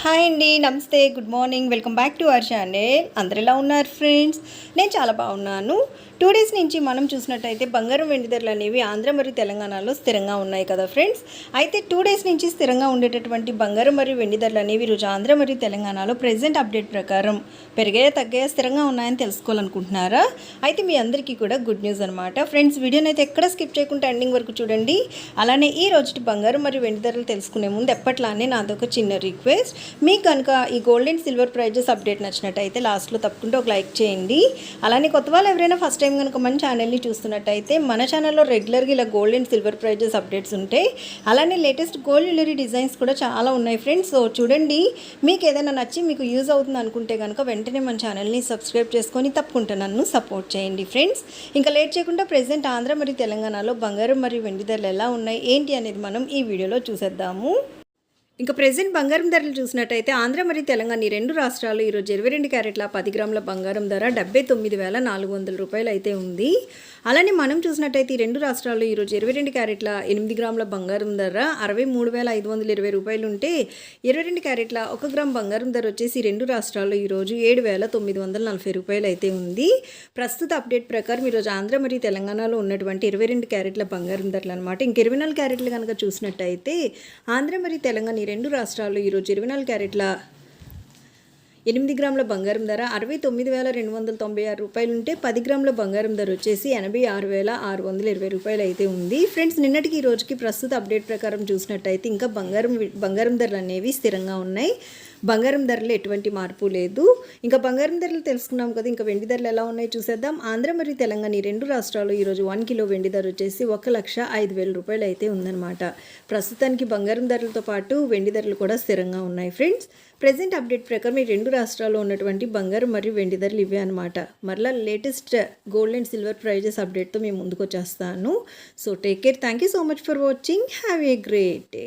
Hi అండి namaste good morning. Welcome back to our channel. అందరు ఎలా ఉన్నారు ఫ్రెండ్స్? నేను చాలా బాగున్నాను. టూ డేస్ నుంచి మనం చూసినట్టయితే బంగారం వెండి ధరలు అనేవి ఆంధ్ర మరియు తెలంగాణలో స్థిరంగా ఉన్నాయి కదా ఫ్రెండ్స్? అయితే టూ డేస్ నుంచి స్థిరంగా ఉండేటటువంటి బంగారం మరియు వెండి ధరలు అనేవి ఈరోజు ఆంధ్ర మరియు తెలంగాణలో ప్రజెంట్ అప్డేట్ ప్రకారం పెరిగాయా తగ్గాయా స్థిరంగా ఉన్నాయని తెలుసుకోవాలనుకుంటున్నారా? అయితే మీ అందరికీ కూడా గుడ్ న్యూస్ అనమాట ఫ్రెండ్స్ వీడియోని అయితే ఎక్కడ స్కిప్ చేయకుండా ఎండింగ్ వరకు చూడండి. అలానే ఈ రోజు బంగారం మరియు వెండి ధరలు తెలుసుకునే ముందు ఎప్పట్లానే నాదొక చిన్న రిక్వెస్ట్ మీకు కనుక ఈ gold and silver prices update నచ్చినట్టయితే లాస్ట్లో తప్పకుండా ఒక లైక్ చేయండి. అలానే కొత్త వాళ్ళు ఎవరైనా ఫస్ట్ టైం కనుక మన ఛానల్ని చూస్తున్నట్టయితే మన ఛానల్లో రెగ్యులర్గా ఇలా gold and silver prices updates ఉంటాయి అలానే లేటెస్ట్ గోల్డ్ జ్యువెలరీ డిజైన్స్ కూడా చాలా ఉన్నాయి ఫ్రెండ్స్ సో చూడండి మీకు ఏదైనా నచ్చి మీకు యూజ్ అవుతుంది అనుకుంటే కనుక వెంటనే మన ఛానల్ని సబ్స్క్రైబ్ చేసుకొని తప్పకుండా నన్ను సపోర్ట్ చేయండి ఫ్రెండ్స్ ఇంకా లేట్ చేయకుండా ప్రెసెంట్ ఆంధ్ర మరియు తెలంగాణలో బంగారం మరియు వెండి ధరలు ఎలా ఉన్నాయి ఏంటి అనేది మనం ఈ వీడియోలో చూసేద్దాము. ఇంకా ప్రజెంట్ బంగారం ధరలు చూసినట్టయితే ఆంధ్ర మరియు తెలంగాణ ఈ రెండు రాష్ట్రాలు ఈరోజు ఇరవై రెండు క్యారెట్ల పది గ్రాముల బంగారం ధర డెబ్బై తొమ్మిది వేల నాలుగు వందల రూపాయలు అయితే ఉంది. అలానే మనం చూసినట్టయితే ఈ రెండు రాష్ట్రాల్లో ఈరోజు ఇరవై రెండు క్యారెట్ల ఎనిమిది గ్రాముల బంగారం ధర అరవై మూడు వేల ఐదు వందల ఇరవై రూపాయలు ఉంటే ఇరవై రెండు క్యారెట్ల ఒక గ్రామ్ బంగారం ధర వచ్చేసి రెండు రాష్ట్రాల్లో ఈరోజు ఏడు వేల తొమ్మిది వందల నలభై రూపాయలు అయితే ఉంది. ప్రస్తుత అప్డేట్ ప్రకారం ఈరోజు ఆంధ్ర మరియు తెలంగాణలో ఉన్నటువంటి ఇరవై రెండు క్యారెట్ల బంగారం ధరలు అనమాట ఇంక ఇరవై నాలుగు క్యారెట్లు కనుక చూసినట్టయితే ఆంధ్ర మరియు తెలంగాణ రెండు రాష్ట్రాల్లో ఈరోజు ఇరవై నాలుగు క్యారెట్ల ఎనిమిది గ్రాముల బంగారం ధర అరవై తొమ్మిది వేల రెండు వందల తొంభై ఆరు రూపాయలు ఉంటే పది గ్రాముల బంగారం ధర వచ్చేసి ఎనభై ఆరు వేల ఆరు వందల ఇరవై రూపాయలు అయితే ఉంది. ఫ్రెండ్స్ నిన్నటికి ఈ రోజుకి ప్రస్తుత అప్డేట్ ప్రకారం చూసినట్టయితే ఇంకా బంగారం బంగారం ధరలు అనేవి స్థిరంగా ఉన్నాయి. బంగారం ధరలు ఎటువంటి మార్పు లేదు. ఇంకా బంగారం ధరలు తెలుసుకున్నాం కదా ఇంకా వెండి ధరలు ఎలా ఉన్నాయో చూసేద్దాం. ఆంధ్ర మరియు తెలంగాణ ఈ రెండు రాష్ట్రాలు ఈరోజు వన్ కిలో వెండి ధర వచ్చేసి ఒక లక్ష ఐదు వేల రూపాయలు అయితే ఉందన్నమాట. ప్రస్తుతానికి బంగారం ధరలతో పాటు వెండి ధరలు కూడా స్థిరంగా ఉన్నాయి ఫ్రెండ్స్. ప్రజెంట్ అప్డేట్ ప్రకారం ఈ రెండు రాష్ట్రాల్లో ఉన్నటువంటి బంగారం మరియు వెండి ధరలు ఇవే అనమాట మరలా latest gold and silver prices అప్డేట్తో మేము ముందుకు వచ్చేస్తాను. So take care. Thank you so much for watching. Have a great day.